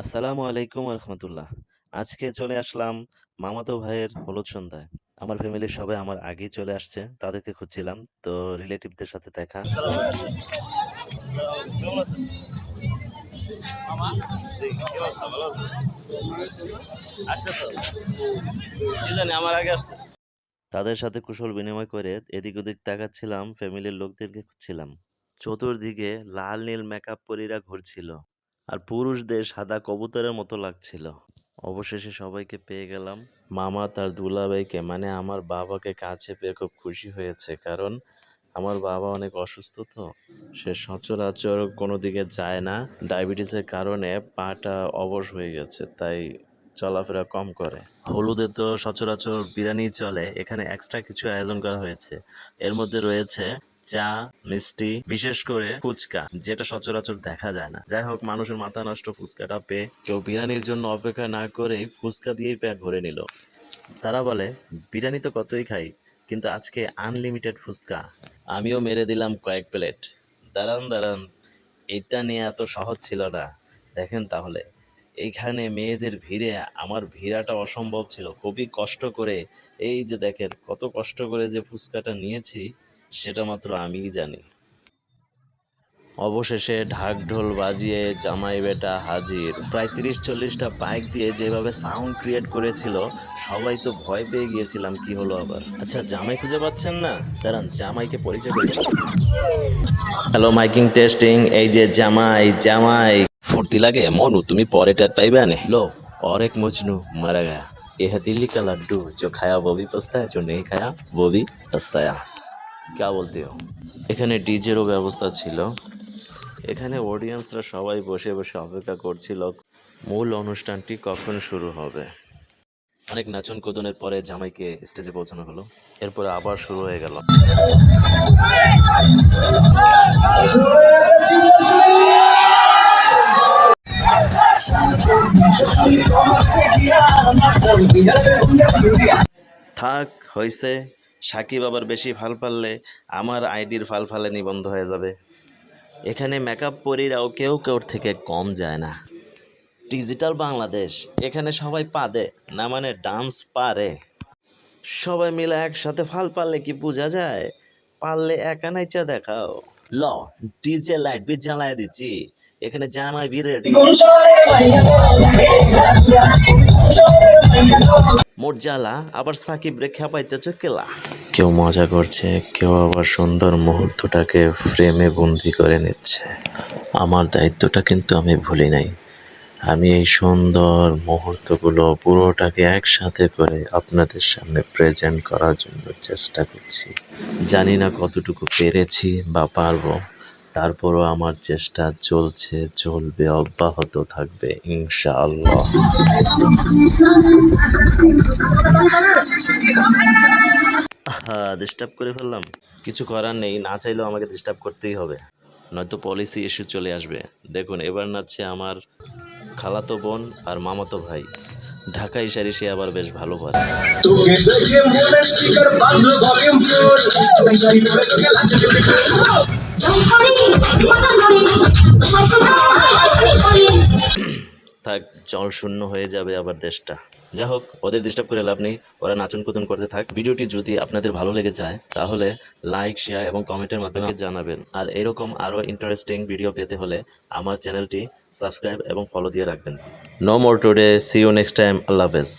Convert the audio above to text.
আসসালামু আলাইকুম রহমতুল্লাহ আজকে চলে আসলাম মামাতো ভাইয়ের হলুদ সন্ধ্যায়। আমার ফ্যামিলির সবাই আমার আগেই চলে আসছে, তাদেরকে খুঁজছিলাম। তো রিলেটিভদের সাথে দেখা। তাদের সাথে কুশল বিনিময় করে এদিক ওদিক তাকাচ্ছিলাম, ফ্যামিলির লোকদেরকে খুঁজছিলাম। চতুর্দিকে লাল নীল মেকআপ পরীরা ঘুরছিল। আর পুরুষদের সাদা কবুতরের মতো লাগছিল। অবশেষে সবাইকে পেয়ে গেলাম। মামা তার দুলাভাইকে মানে আমার বাবাকে কাছে পেয়ে খুব খুশি হয়েছে, কারণ আমার বাবা অনেক অসুস্থ তো, সে সচরাচর কোনো দিকে যায় না। ডায়াবেটিসের কারণে পাটা অবশ হয়ে গেছে, তাই চলাফেরা কম করে। হলুদে তো সচরাচর বিরিয়ানি চলে, এখানে এক্সট্রা কিছু আয়োজন করা হয়েছে। এর মধ্যে রয়েছে চা, মিষ্টি, বিশেষ করে ফুচকা, যেটা সচরাচর দেখা যায় না। যাই হোক, মানুষের মাথা নষ্ট ফুচকাটা পেয়ে কেউ বিরিয়ানির জন্য অপেক্ষা না করে ফুচকা দিয়েই পেট ভরে নিল। তারা বলে, বিরিয়ানি তো কতই খাই, কিন্তু আজকে আনলিমিটেড ফুচকা। আমিও মেরে দিলাম কয়েক প্লেট। দাঁড়ান দাঁড়ান, এটা নিয়ে এত সহজ ছিল না। দেখেন তাহলে এইখানে মেয়েদের ভিড়ে আমার ভিড়াটা অসম্ভব ছিল। খুবই কষ্ট করে, এই যে দেখেন, কত কষ্ট করে যে ফুচকাটা নিয়েছি সেটা মাত্র আমিই জানি অবশেষে ঢাক ঢোল বাজিয়ে জামাই বেটা হাজির প্রায় তিরিশ চল্লিশটা বাইক দিয়ে যেভাবে সাউন্ড ক্রিয়েট করেছিল সবাই তো ভয় পেয়ে গিয়েছিলাম কি হলো আবার আচ্ছা জামাই খুঁজে পাচ্ছেন না দাঁড়ান জামাইকে পরিচয় করে হ্যালো মাইকিং টেস্টিং এই যে জামাই জামাই ফুর্তি লাগে মনু তুমি পরে টের পাইবে আনে লো और एक मजनू मरा गया यह दिल्ली का लड्डू जो खाया वो भी पछताया जो नहीं खाया वो भी पछताया क्या বলতে हो এখানে ডিজেরও ব্যবস্থা ছিল এখানে অডিয়েন্সরা সবাই বসে বসে অপেক্ষা করছিল মূল অনুষ্ঠানটি কখন শুরু হবে অনেক নাচন কোদনের পরে জামাইকে স্টেজে পৌঁছানো হলো এরপরে আবার শুরু হয়ে গেল থাক হইছে সাকিব আবার বেশি ফাল পারলে আমার আইডির ফাল ফালে নিবন্ধ হয়ে যাবে। এখানে মেকআপ পরিরাও কেউ কেউ থেকে কম যায় না। ডিজিটাল বাংলাদেশ, এখানে সবাই পাদে, না মানে ডান্স পারে। সবাই মিলে একসাথে ফাল পারলে কি বোঝা যায়? পারলে একা নাইচা দেখাও। ল ডিজে লাইট বি জ্বালায় দিচ্ছি। এখানে জামাই বি রেডি মোট জ্বালা, আবার সাকিব রে খেপাইতেছে কেলা। কেউ মজা করছে, কেউ আবার সুন্দর মুহূর্তটাকে ফ্রেমে বন্দি করে নিচ্ছে। আমার দায়িত্বটা কিন্তু আমি ভুলি নাই। আমি এই সুন্দর মুহূর্তগুলো পুরোটাকে একসাথে করে আপনাদের সামনে প্রেজেন্ট করার জন্য চেষ্টা করছি। জানি না কতটুকু পেরেছি বা পারব। তারপরও আমার চেষ্টা চলছে চলবে অব্যাহত থাকবে ইনশাআল্লাহ। হ্যাঁ ডিস্টার্ব করে ফেললাম। কিছু করার নেই না চাইলেও আমাকে ডিস্টার্ব করতেই হবে। নয়তো পলিসি ইস্যু চলে আসবে। দেখুন এবার নাচছে আমার খালাতো বোন আর মামাতো ভাই। ঢাকা ইশারি সে আবার বেশ ভালো পারে তোকে থাক জল শূন্য হয়ে যাবে আবার দেশটা। যা হোক ওদের ডিস্টার্ব করে লাভ নেই ওরা নাচন কুদন করতে থাক। ভিডিওটি যদি আপনাদের ভালো লেগে যায় তাহলে লাইক শেয়ার এবং কমেন্টের মাধ্যমে জানাবেন। আর এরকম আরও ইন্টারেস্টিং ভিডিও পেতে হলে আমার চ্যানেলটি সাবস্ক্রাইব এবং ফলো দিয়ে রাখবেন। No more today see you next time আল্লাহ হাফেজ।